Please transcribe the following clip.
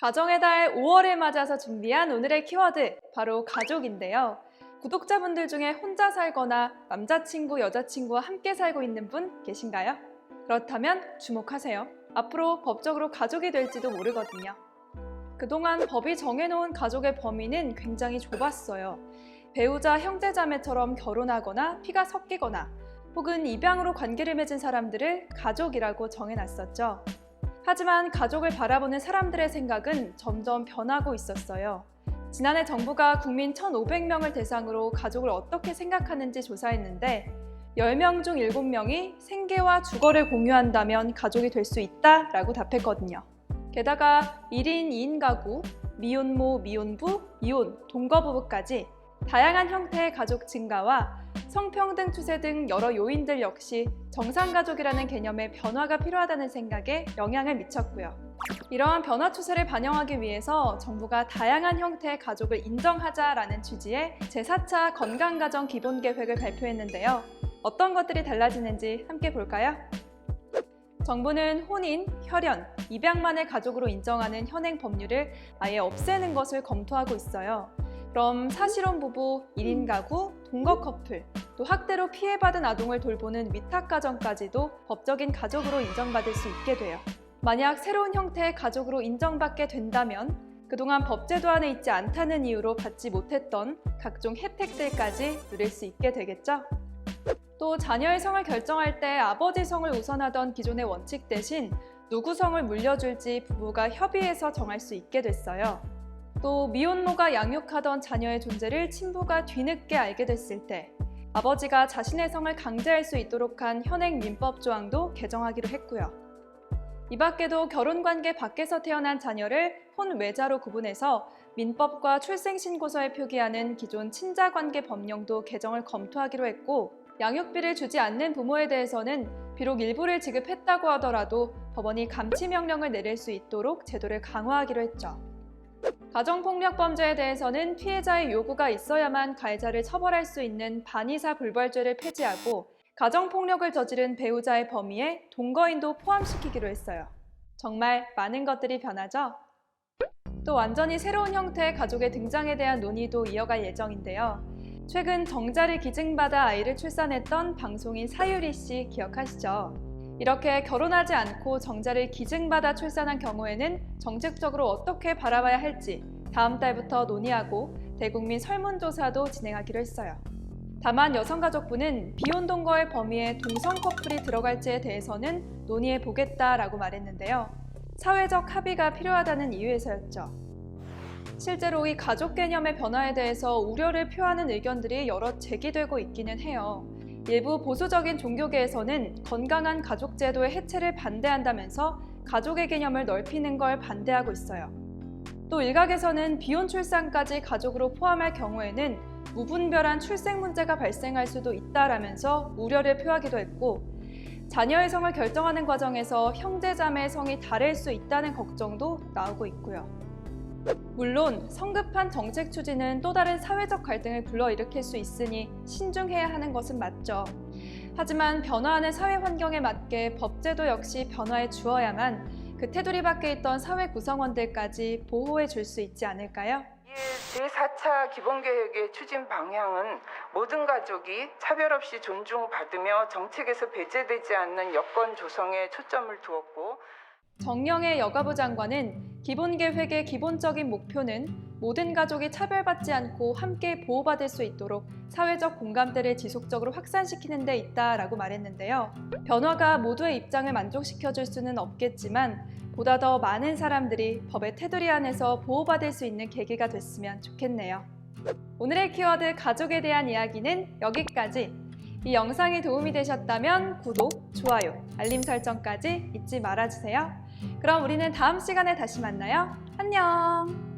가정의 달 5월을 맞아서 준비한 오늘의 키워드 바로 가족인데요. 구독자분들 중에 혼자 살거나 남자친구, 여자친구와 함께 살고 있는 분 계신가요? 그렇다면 주목하세요. 앞으로 법적으로 가족이 될지도 모르거든요. 그동안 법이 정해놓은 가족의 범위는 굉장히 좁았어요. 배우자, 형제자매처럼 결혼하거나 피가 섞이거나 혹은 입양으로 관계를 맺은 사람들을 가족이라고 정해놨었죠. 하지만 가족을 바라보는 사람들의 생각은 점점 변하고 있었어요. 지난해 정부가 국민 1,500명을 대상으로 가족을 어떻게 생각하는지 조사했는데 10명 중 7명이 생계와 주거를 공유한다면 가족이 될 수 있다 라고 답했거든요. 게다가 1인 2인 가구, 미혼모, 미혼부, 이혼, 동거부부까지 다양한 형태의 가족 증가와 성평등 추세 등 여러 요인들 역시 정상가족이라는 개념의 변화가 필요하다는 생각에 영향을 미쳤고요. 이러한 변화 추세를 반영하기 위해서 정부가 다양한 형태의 가족을 인정하자라는 취지의 제4차 건강가정 기본계획을 발표했는데요. 어떤 것들이 달라지는지 함께 볼까요? 정부는 혼인, 혈연, 입양만을 가족으로 인정하는 현행 법률을 아예 없애는 것을 검토하고 있어요. 그럼 사실혼 부부, 1인 가구, 동거 커플, 또 학대로 피해받은 아동을 돌보는 위탁가정까지도 법적인 가족으로 인정받을 수 있게 돼요. 만약 새로운 형태의 가족으로 인정받게 된다면 그동안 법제도 안에 있지 않다는 이유로 받지 못했던 각종 혜택들까지 누릴 수 있게 되겠죠? 또 자녀의 성을 결정할 때 아버지 성을 우선하던 기존의 원칙 대신 누구 성을 물려줄지 부부가 협의해서 정할 수 있게 됐어요. 또 미혼모가 양육하던 자녀의 존재를 친부가 뒤늦게 알게 됐을 때 아버지가 자신의 성을 강제할 수 있도록 한 현행 민법 조항도 개정하기로 했고요. 이 밖에도 결혼 관계 밖에서 태어난 자녀를 혼외자로 구분해서 민법과 출생신고서에 표기하는 기존 친자 관계 법령도 개정을 검토하기로 했고 양육비를 주지 않는 부모에 대해서는 비록 일부를 지급했다고 하더라도 법원이 감치 명령을 내릴 수 있도록 제도를 강화하기로 했죠. 가정폭력 범죄에 대해서는 피해자의 요구가 있어야만 가해자를 처벌할 수 있는 반의사 불벌죄를 폐지하고 가정폭력을 저지른 배우자의 범위에 동거인도 포함시키기로 했어요. 정말 많은 것들이 변하죠? 또 완전히 새로운 형태의 가족의 등장에 대한 논의도 이어갈 예정인데요. 최근 정자를 기증받아 아이를 출산했던 방송인 사유리 씨 기억하시죠? 이렇게 결혼하지 않고 정자를 기증받아 출산한 경우에는 정책적으로 어떻게 바라봐야 할지 다음 달부터 논의하고 대국민 설문조사도 진행하기로 했어요. 다만 여성가족부는 비혼 동거의 범위에 동성 커플이 들어갈지에 대해서는 논의해 보겠다라고 말했는데요. 사회적 합의가 필요하다는 이유에서였죠. 실제로 이 가족 개념의 변화에 대해서 우려를 표하는 의견들이 여러 제기되고 있기는 해요. 일부 보수적인 종교계에서는 건강한 가족 제도의 해체를 반대한다면서 가족의 개념을 넓히는 걸 반대하고 있어요. 또 일각에서는 비혼 출산까지 가족으로 포함할 경우에는 무분별한 출생 문제가 발생할 수도 있다라면서 우려를 표하기도 했고 자녀의 성을 결정하는 과정에서 형제자매의 성이 다를 수 있다는 걱정도 나오고 있고요. 물론 성급한 정책 추진은 또 다른 사회적 갈등을 불러일으킬 수 있으니 신중해야 하는 것은 맞죠. 하지만 변화하는 사회 환경에 맞게 법제도 역시 변화해 주어야만 그 테두리 밖에 있던 사회 구성원들까지 보호해 줄 수 있지 않을까요? 이 제4차 기본계획의 추진 방향은 모든 가족이 차별 없이 존중받으며 정책에서 배제되지 않는 여건 조성에 초점을 두었고 정영애 여가부 장관은 기본 계획의 기본적인 목표는 모든 가족이 차별받지 않고 함께 보호받을 수 있도록 사회적 공감대를 지속적으로 확산시키는 데 있다라고 말했는데요. 변화가 모두의 입장을 만족시켜 줄 수는 없겠지만 보다 더 많은 사람들이 법의 테두리 안에서 보호받을 수 있는 계기가 됐으면 좋겠네요. 오늘의 키워드 가족에 대한 이야기는 여기까지. 이 영상이 도움이 되셨다면 구독, 좋아요, 알림 설정까지 잊지 말아주세요. 그럼 우리는 다음 시간에 다시 만나요. 안녕!